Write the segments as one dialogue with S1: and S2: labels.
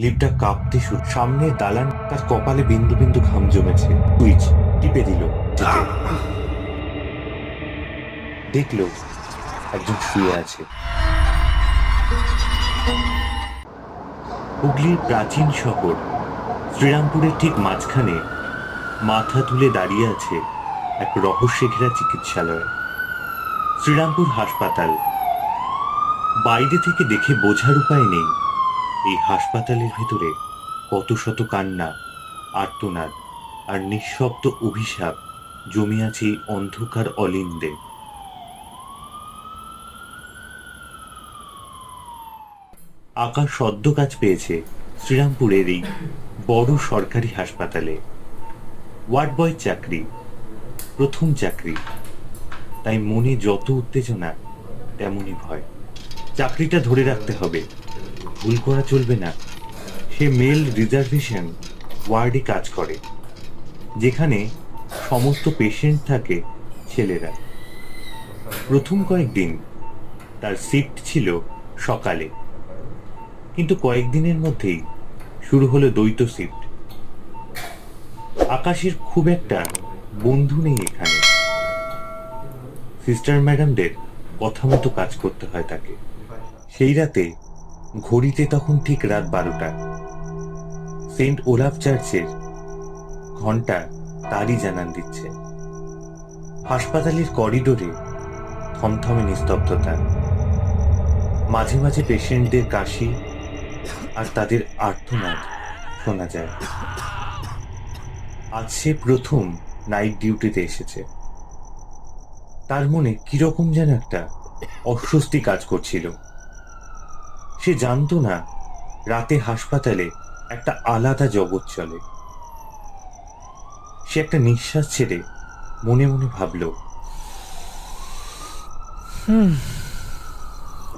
S1: লিপটা কাঁপতে শুরু সামনের দালান তার কপালে বিন্দু বিন্দু ঘাম জমেছে। সুইচ টিপে দিল। দেখল একজন শুয়ে আছে। হুগলির প্রাচীন শহর, শ্রীরামপুরের ঠিক মাঝখানে মাথা তুলে দাঁড়িয়ে আছে এক রহস্যে ঘেরা চিকিৎসালয়। শ্রীরামপুর হাসপাতাল। বাইরে থেকে দেখে বোঝার উপায় নেই। এই হাসপাতালের ভেতরে কত শত কান্না, আর্তনাদ আর নিঃশব্দ অভিশাপ জমে আছে অন্ধকার অলিন্দে। আকাশ সদ্য কাজ পেয়েছে শ্রীরামপুরের এই বড় সরকারি হাসপাতালে। ওয়ার্ড বয় চাকরি, প্রথম চাকরি। তাই মনে যত উত্তেজনা, তেমনই ভয়। চাকরিটা ধরে রাখতে হবে। ভুল করা চলবে না। সে মেল রিজার্ভেশন ওয়ার্ডে কাজ করে, যেখানে সমস্ত পেশেন্ট থাকে ছেলেরা। প্রথম কয়েকদিন তার শিফট ছিল সকালে, কিন্তু কয়েকদিনের মধ্যেই শুরু হলো দ্বৈত শিফট আকাশের খুব একটা বন্ধু নেই এখানে। সিস্টার ম্যাডামদের কথা মতো কাজ করতে হয় তাকে। সেই রাতে ঘড়িতে তখন ঠিক রাত বারোটা। সেন্ট ওলাফ চার্চের ঘণ্টা তারই জানান দিচ্ছে। হাসপাতালের করিডোরে থমথমে নিস্তব্ধতা। মাঝে মাঝে পেশেন্টদের কাশি আর তাদের আর্তনাদ শোনা যায়। আজ সে প্রথম নাইট ডিউটিতে এসেছে। তার মনে কীরকম যেন একটা অস্বস্তি কাজ করছিল। সে জানতো না রাতে হাসপাতালে একটা আলাদা জগৎ চলে। সে একটা নিঃশ্বাস ছেড়ে মনে মনে ভাবলো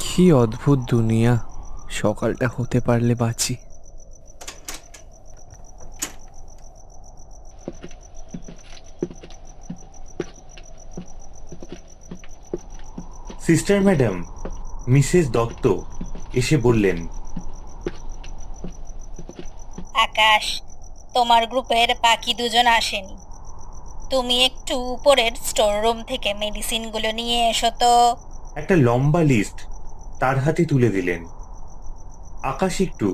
S2: কি অদ্ভুত দুনিয়া সকালটা হতে পারলে বাঁচি।
S1: সিস্টার ম্যাডাম মিসেস দত্ত এসে বললেন
S3: আকাশ তোমার গ্রুপের বাকি দুজন আসেনি। তুমি একটু উপরের স্টোর রুম থেকে মেডিসিনগুলো নিয়ে এসো তো।
S1: একটা লম্বা লিস্ট তার হাতে তুলে দিলেন। আকাশ একটু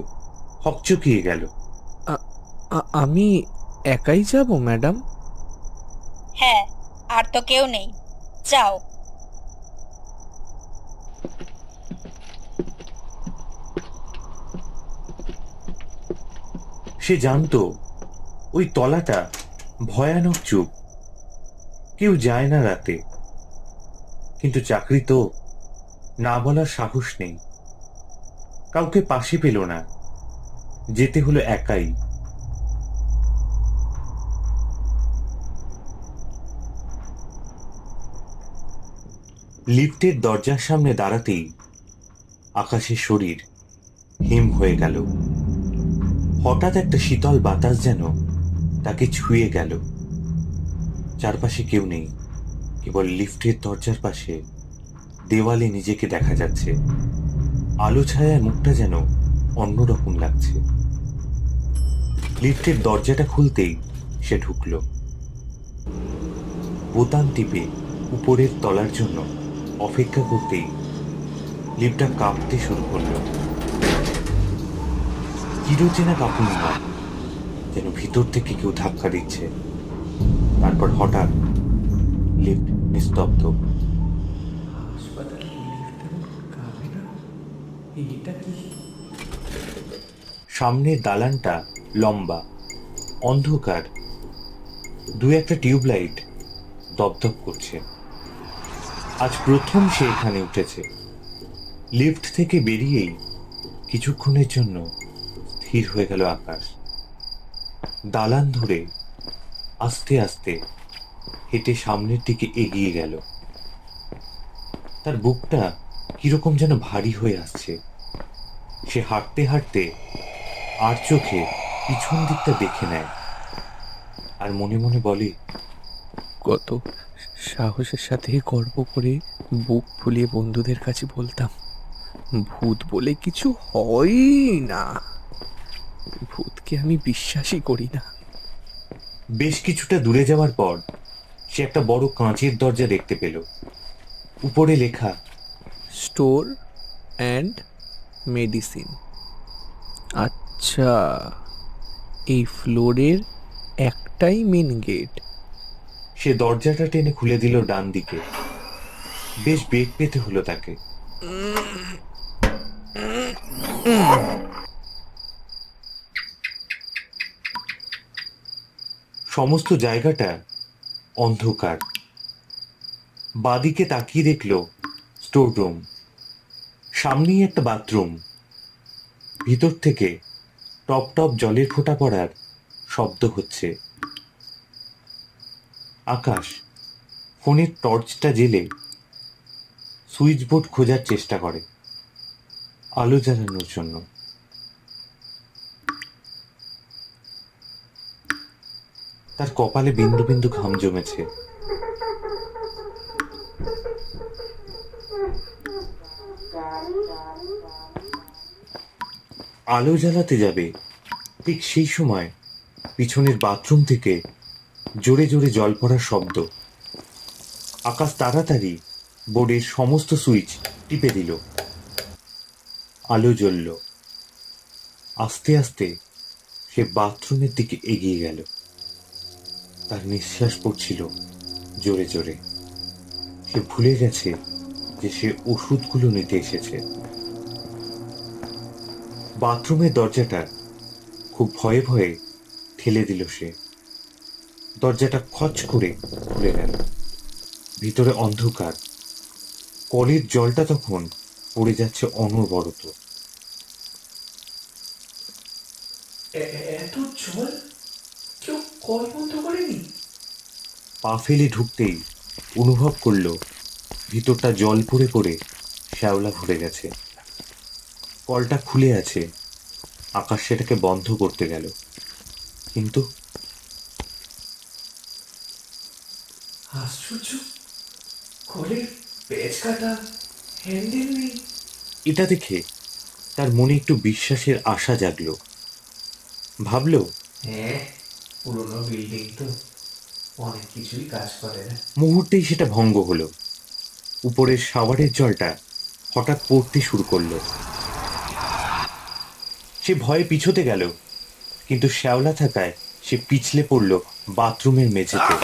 S1: হকচকিয়ে গেল।
S2: আমি একাই যাব ম্যাডাম?
S3: হ্যাঁ আর তো কেউ নেই। যাও।
S1: সে জানতো ওই তলাটা ভয়ানক চুপ কেউ যায় না রাতে। কিন্তু চাকরি তো না বলার সাহস নেই। কাউকে পাশে পেল না। যেতে হলো একাই। লিফটের দরজার সামনে দাঁড়াতেই আকাশের শরীর হিম হয়ে গেল। হঠাৎ একটা শীতল বাতাস যেন তাকে ছুঁয়ে গেল। চারপাশে কেউ নেই, কেবল লিফটের দরজার পাশে দেওয়ালে নিজেকে দেখা যাচ্ছে। আলো ছায়ায় মুখটা যেন অন্যরকম লাগছে। লিফটের দরজাটা খুলতেই সে ঢুকলো। বোতাম টিপে উপরের তলার জন্য অপেক্ষা করতেই লিফটটা কাঁপতে শুরু করল। চিরচেনা কাঁপুনি নয় যেন ভিতর থেকে কেউ ধাক্কা দিচ্ছে। তারপর হঠাৎ লিফট নিস্তব্ধ। সামনের দালানটা লম্বা অন্ধকার। দু একটা টিউবলাইট দপদপ করছে। আজ প্রথম সে এখানে উঠেছে। লিফট থেকে বেরিয়েই কিছুক্ষণের জন্য স্থির হয়ে গেল আকাশ। দালান ধরে আস্তে আস্তে হেঁটে সামনের দিকে এগিয়ে গেল। তার বুকটা কীরকম যেন ভারী হয়ে আসছে। সে হাঁটতে হাঁটতে আর চোখে পিছন দিকটা দেখে নেয় আর মনে মনে বলে,
S2: কত সাহসের সাথে গর্ব করে বুক ফুলিয়ে বন্ধুদের কাছে বলতাম, ভূত বলে কিছু হয়ই না। ভূতকে আমি বিশ্বাসই করি না।
S1: বেশ কিছুটা দূরে যাওয়ার পর সে একটা বড় কাঁচের দরজা দেখতে পেল। উপরে লেখা
S2: স্টোর অ্যান্ড মেডিসিন আচ্ছা এই ফ্লোরের একটাই মেন গেট
S1: সে দরজাটা টেনে খুলে দিল ডান দিকে। বেশ বেগ পেতে হলো তাকে। সমস্ত জায়গাটা অন্ধকার। বাদিকে তাকিয়ে দেখল স্টোর রুম সামনেই একটা বাথরুম। ভিতর থেকে টপ টপ জলের ফোঁটা পড়ার শব্দ হচ্ছে। আকাশ ফোনের টর্চটা জেলে সুইচ বোর্ড খোঁজার চেষ্টা করে। আলো জ্বালানোর জন্য। তার কপালে বিন্দু বিন্দু ঘাম জমেছে। আলো জ্বালাতে যাবে, ঠিক সেই সময় পিছনের বাথরুম থেকে জোরে জোরে জল পড়ার শব্দ। আকাশ তাড়াতাড়ি বোর্ডের সমস্ত সুইচ টিপে দিল। আলো জ্বলল। আস্তে আস্তে সে বাথরুমের দিকে এগিয়ে গেল। তার নিঃশ্বাস পড়ছিল জোরে জোরে। সে ভুলে গেছে যে সে ওষুধগুলো নিতে এসেছে। বাথরুমের দরজাটা খুব ভয়ে ভয়ে ঠেলে দিল সে। দরজাটা খচ করে খুলে গেল ভিতরে অন্ধকার। কলের জলটা তখন পড়ে যাচ্ছে অনবরত।
S4: এত জল? কেউ কল বন্ধ করেনি?
S1: পা ফেলে ঢুকতেই অনুভব করল ভিতরটা জল পড়ে পড়ে শ্যাওলা ভরে গেছে। কলটা খুলে আছে আকাশ সেটাকে বন্ধ করতে গেল। কিন্তু
S4: আশ্চর্য কলের পেঁচ কাটা হ্যান্ডেল নেই।
S1: এটা দেখে তার মনে একটু বিশ্বাসের আশা জাগলো। ভাবলো
S4: হ্যাঁ পুরনো বিল্ডিং তো অনেক কিছুই কাজ করে না।
S1: মুহূর্তেই সেটা ভঙ্গ হলো। উপরের জলটা হঠাৎ পড়তে শুরু করল। সে ভয়ে গেল, কিন্তু শ্যাওলা থাকায় সে পিছলে পড়ল বাথরুমের মেঝেতে।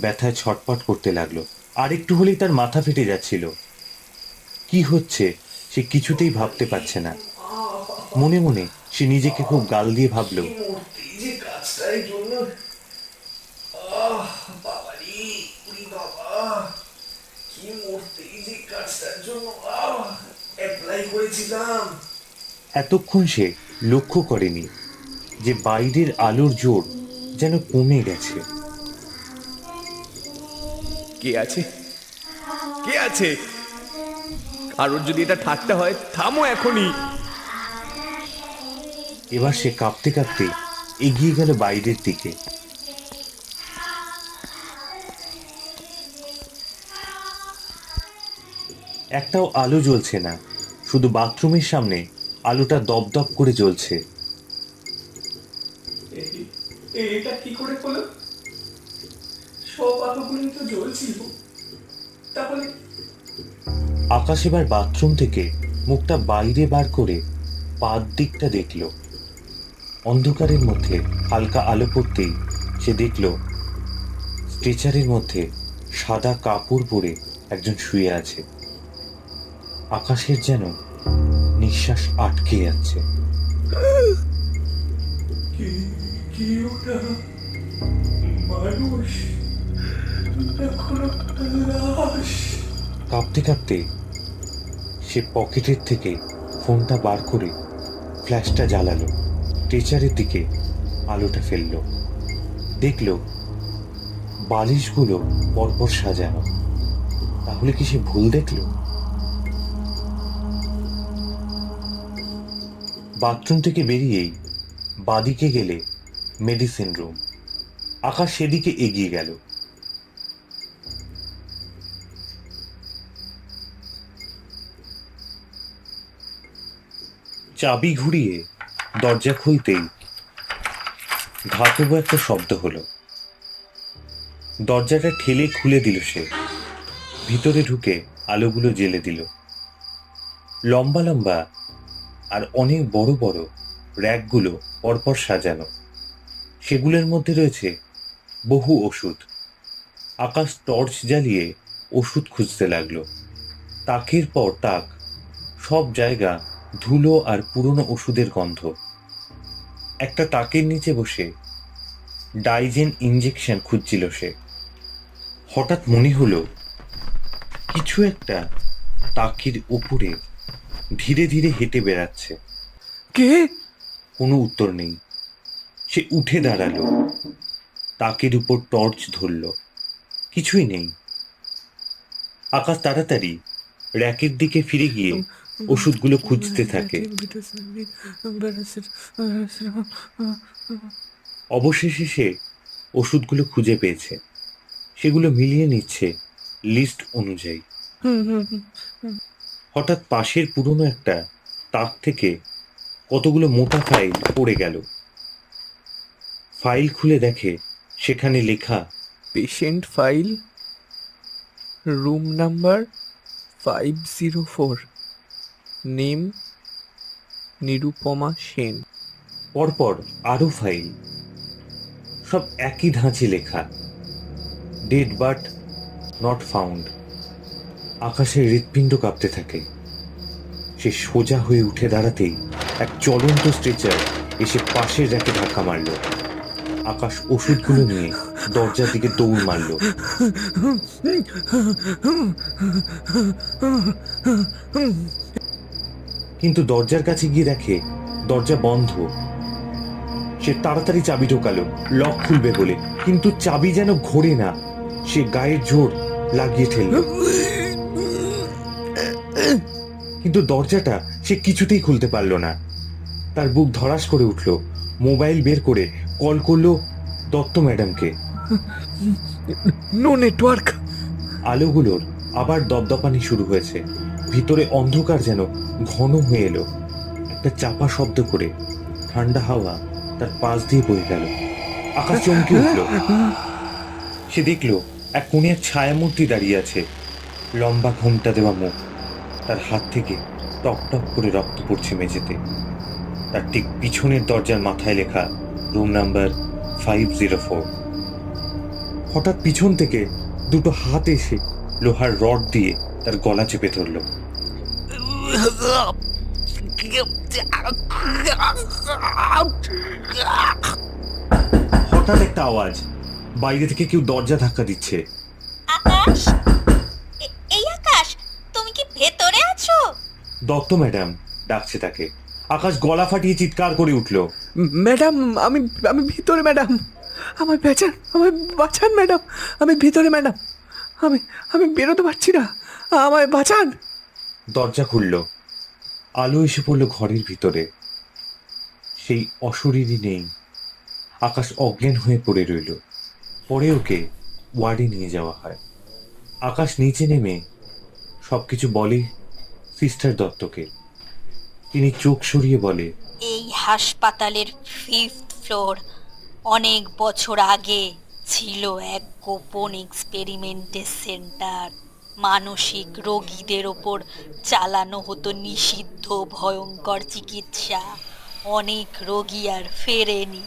S1: ব্যথায় ছটপট করতে লাগল আর একটু হলেই তার মাথা ফেটে যাচ্ছিল। কি হচ্ছে সে কিছুতেই ভাবতে পারছে না। মনে মনে সে নিজেকে খুব গাল দিয়ে ভাবলো
S4: করেছিলাম।
S1: এতক্ষণ সে লক্ষ্য করেনি যে বাইরের আলোর জোর যেন কমে গেছে।
S2: কে আছে? কে আছে? কারোর যদি এটা ঠাট্টা হয় থামো এখনই।
S1: এবার সে কাঁপতে কাঁপতে এগিয়ে গেল বাইরের দিকে। একটাও আলো জ্বলছে না। শুধু বাথরুমের সামনে আলোটা দপদপ করে জ্বলছে।
S4: এটা কি করে হলো? সব আলোগুলো তো জ্বলছিল। তাহলে
S1: আকাশ এবার বাথরুম থেকে মুখটা বাইরে বার করে পাদ দিকটা দেখল। অন্ধকারের মধ্যে হালকা আলো পড়তেই সে দেখল স্ট্রেচারের মধ্যে সাদা কাপড় পরে একজন শুয়ে আছে। আকাশের যেন নিঃশ্বাস আটকে যাচ্ছে। কাঁপতে কাঁপতে সে পকেটের থেকে ফোনটা বার করে ফ্ল্যাশটা জ্বালালো। টিচারের দিকে আলোটা ফেলল। দেখল বালিশগুলো পরপর সাজানো। তাহলে কি সে ভুল দেখল? বাথরুম থেকে বেরিয়েই বাদিকে গেলে মেডিসিন রুম। আকাশ সেদিকে এগিয়ে গেল। চাবি ঘুরিয়ে দরজা খুলতেই ধাতব একটা শব্দ হলো। দরজাটা ঠেলে খুলে দিল সে। ভিতরে ঢুকে আলোগুলো জ্বেলে দিল। লম্বা লম্বা আর অনেক বড় বড় র্যাকগুলো পরপর সাজানো। সেগুলোর মধ্যে রয়েছে বহু ওষুধ। আকাশ টর্চ জ্বালিয়ে ওষুধ খুঁজতে লাগল। তাকের পর তাক, সব জায়গা ধুলো আর পুরনো ওষুধের গন্ধ। একটা তাকের নিচে বসে ডাইজেন ইঞ্জেকশন খুঁজছিল সে। হঠাৎ মনে হলো, কিছু একটা তাকের উপরে ধীরে ধীরে হেঁটে বেড়াচ্ছে।
S2: কে?
S1: কোনো উত্তর নেই। সে উঠে দাঁড়াল। তাকের উপর টর্চ ধরল। কিছুই নেই। আকাশ তাড়াতাড়ি র্যাকের দিকে ফিরে গিয়ে ওষুধগুলো খুঁজতে থাকে। অবশেষে সে ওষুধগুলো খুঁজে পেয়েছে। সেগুলো মিলিয়ে নিচ্ছে লিস্ট অনুযায়ী। হঠাৎ পাশের পুরনো একটা তাক থেকে কতগুলো মোটা ফাইল পড়ে গেল। ফাইল খুলে দেখে সেখানে লেখা
S2: patient file room number five zero four name Nirupama Sen
S1: পরপর আরও ফাইল সব একই ধাঁচে লেখা ডেড বাট নট ফাউন্ড আকাশের হৃৎপিণ্ড কাঁপতে থাকে। সে সোজা হয়ে উঠে দাঁড়াতেই এক চলন্ত স্ট্রেচার এসে পাশের র্যাকে ধাক্কা মারল। আকাশ ওষুধগুলো নিয়ে দরজার দিকে দৌড় মারল। কিন্তু দরজার কাছে গিয়ে দেখে দরজা বন্ধ। সে তাড়াতাড়ি চাবি ঢোকালো লক খুলবে বলে। কিন্তু চাবি যেন ঘোরে না, সে গায়ের জোর লাগিয়ে ঠেলল। কিন্তু দরজাটা সে কিছুতেই খুলতে পারল না। তার বুক ধরাস করে উঠল মোবাইল বের করে কল করল দত্ত ম্যাডামকে।
S2: No network.
S1: আলোগুলোর আবার দপদপানি শুরু হয়েছে। ভিতরে অন্ধকার যেন ঘন হয়ে এলো। একটা চাপা শব্দ করে ঠান্ডা হাওয়া তার পাশ দিয়ে বয়ে গেল। আকাশ চমকে উঠল। সে দেখল এক কোণে ছায়ামূর্তি দাঁড়িয়ে আছে। লম্বা ঘোমটা দেওয়া মুখ। তার হাত থেকে টপ টপ করে রক্ত পড়ছে মেঝেতে। তার ঠিক পিছনের দরজার মাথায় লেখা room number five zero four. হঠাৎ পিছন থেকে দুটো হাত এসে লোহার রড দিয়ে তার গলা চেপে ধরল। হঠাৎ একটা আওয়াজ বাইরে থেকে কেউ দরজা ধাক্কা দিচ্ছে
S3: আকাশ এ- এই আকাশ তুমি কি ভেতরে আছো
S1: দত্ত ম্যাডাম ডাকছে তাকে। আকাশ গলা ফাটিয়ে চিৎকার করে উঠল।
S2: ম্যাডাম আমি আমি ভিতরে ম্যাডাম। আমার বাঁচান আমার বাঁচান ম্যাডাম। আমি ভিতরে ম্যাডাম। আমি আমি বেরোতে পারছি না। আমায় বাঁচান।
S1: দরজা খুলল। আলো এসে পড়ল ঘরের ভিতরে। সেই অশরীরই নেই। আকাশ অজ্ঞান হয়ে পড়ে রইল। পরে ওকে ওয়ার্ডে নিয়ে যাওয়া হয়। আকাশ নিচে নেমে সব কিছু বলে সিস্টার দত্তকে। তিনি চোখ সরিয়ে বলে
S3: এই হাসপাতালের ফিফথ ফ্লোর অনেক বছর আগে ছিল এক গোপন এক্সপেরিমেন্টের সেন্টার। মানসিক রোগীদের ওপর চালানো হতো নিষিদ্ধ ভয়ঙ্কর চিকিৎসা। অনেক রোগী আর ফেরেনি।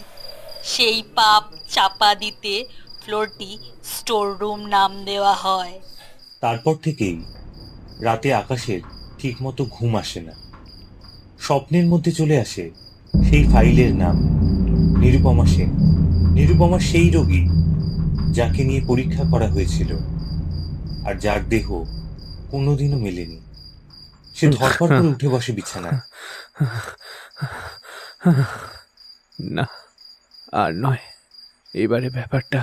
S3: সেই পাপ চাপা দিতে ফ্লোরটি স্টোর রুম নাম দেওয়া হয়।
S1: তারপর থেকেই রাতে আকাশের ঠিকমতো ঘুম আসে না। স্বপ্নের মধ্যে চলে আসে সেই ফাইলের নাম নিরুপমা সেন। নিরুপমা সেই রোগী যাকে নিয়ে পরীক্ষা করা হয়েছিল আর যার দেহ কোনোদিনও মেলেনি। সে ধরপর করে উঠে বসে বিছানা
S2: না আর নয় এবারে ব্যাপারটা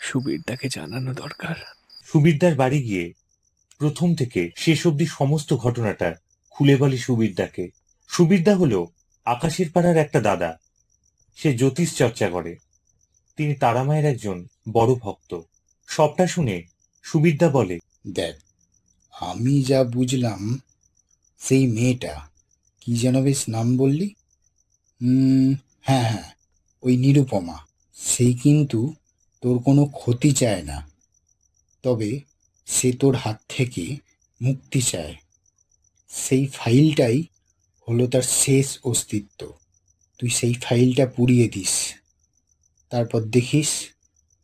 S2: সুবীরদাকে জানানো দরকার।
S1: সুবিরদার বাড়ি গিয়ে প্রথম থেকে শেষ অবধি সমস্ত ঘটনাটা খুলে বলে সুবিদ্যাকে। সুবিদ্যা হলো আকাশের পাড়ার একটা দাদা। সে জ্যোতিষ চর্চা করে। তিনি তারামায়ের একজন বড় ভক্ত। সবটা শুনে সুবিদ্যা বলে,
S5: দেখ, আমি যা বুঝলাম, সেই মেয়েটা কি যেন বেশ নাম বললি? হ্যাঁ হ্যাঁ ওই নিরুপমা। সেই কিন্তু তোর কোনো ক্ষতি চায় না। তবে সে তোর হাত থেকে মুক্তি চায়। সেই ফাইলটাই হলো তার শেষ অস্তিত্ব। তুই সেই ফাইলটা পুড়িয়ে দিস। তারপর দেখিস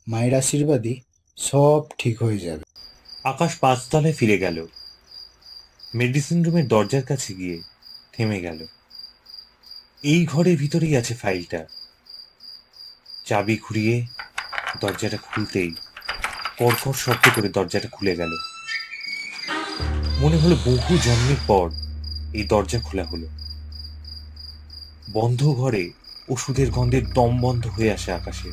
S5: মায়ের আশীর্বাদে সব ঠিক হয়ে যাবে।
S1: আকাশ পাঁচতলায় ফিরে গেল। মেডিসিন রুমের দরজার কাছে গিয়ে থেমে গেল। এই ঘরের ভিতরেই আছে ফাইলটা। চাবি ঘুরিয়ে দরজাটা খুলতেই কর্কর শব্দ করে দরজাটা খুলে গেল। মনে হলো বহু জন্মের পর এই দরজা খোলা হলো। বন্ধ ঘরে ওষুধের গন্ধের দম বন্ধ হয়ে আসে আকাশে।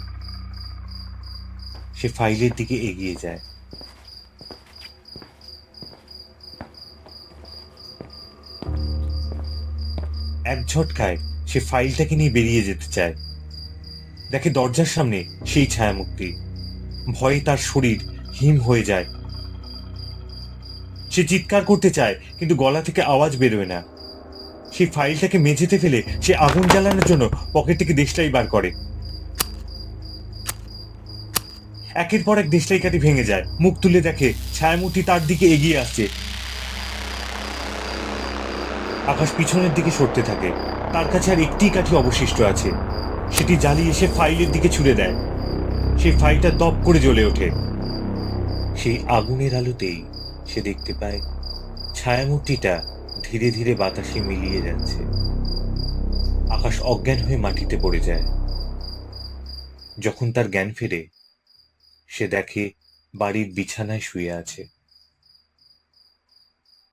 S1: সে ফাইলের দিকে এগিয়ে যায়। এক ঝটকায় সে ফাইলটাকে নিয়ে বেরিয়ে যেতে চায়। দেখে দরজার সামনে সেই ছায়ামূর্তি। ভয়ে তার শরীর হিম হয়ে যায়। সে চিৎকার করতে চায়, কিন্তু গলা থেকে আওয়াজ বেরোয় না। সেই ফাইলটাকে মেঝেতে ফেলে সে আগুন জ্বালানোর জন্য পকেট থেকে দেশলাই বার করে। একের পর এক দেশলাই কাঠি ভেঙে যায়। মুখ তুলে দেখে ছায়ামূর্তি তার দিকে এগিয়ে আসছে। আকাশ পিছনের দিকে সরতে থাকে। তার কাছে আর একটি কাঠি অবশিষ্ট আছে। সেটি জ্বালিয়ে সে ফাইলের দিকে ছুড়ে দেয়। সেই ফাইটা দপ করে জ্বলে ওঠে। সেই আগুনের আলোতেই সে দেখতে পায়, ছায়ামূর্তিটা ধীরে ধীরে বাতাসে মিলিয়ে যাচ্ছে। আকাশ অজ্ঞান হয়ে মাটিতে পড়ে যায়। যখন তার জ্ঞান ফেরে, সে দেখে বাড়ির বিছানায় শুয়ে আছে।